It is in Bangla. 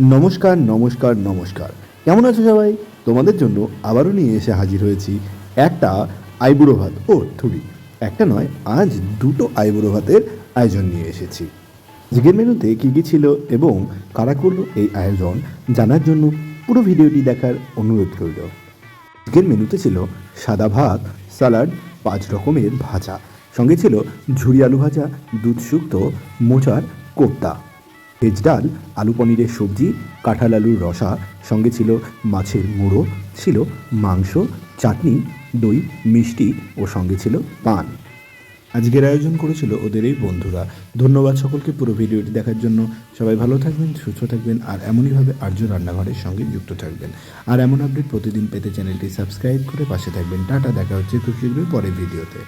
নমস্কার নমস্কার নমস্কার। কেমন আছো সবাই? তোমাদের জন্য আবারও নিয়ে এসে হাজির হয়েছি একটা আইবুড়ো ভাত ও থুড়ি। একটা নয়, আজ দুটো আইবুড়ো ভাতের আয়োজন নিয়ে এসেছি। আজকের মেনুতে কী কী ছিল এবং কারা করল এই আয়োজন জানার জন্য পুরো ভিডিওটি দেখার অনুরোধ রইল। আজকের মেনুতে ছিল সাদা ভাত স্যালাড পাঁচ রকমের ভাজা। সঙ্গে ছিল ঝুরি আলু ভাজা, দুধ শুক্তো, মোচার কোপ্তা। ভেজ ডাল, আলু পনিরের সবজি, কাঁঠাল আলুর রসা, সঙ্গে ছিল মাছের মুড়ো, ছিল মাংস, চাটনি, দই, মিষ্টি ও সঙ্গে ছিল পান। আজকের আয়োজন করেছিল ওদের এই বন্ধুরা। ধন্যবাদ সকলকে পুরো ভিডিওটি দেখার জন্য। সবাই ভালো থাকবেন, সুস্থ থাকবেন, আর এমনইভাবে আর্য রান্নাঘরের সঙ্গে যুক্ত থাকবেন। আর এমন আপডেট প্রতিদিন পেতে চ্যানেলটি সাবস্ক্রাইব করে পাশে থাকবেন। টাটা, দেখা হচ্ছে খুব শীঘ্রই পরের ভিডিওতে।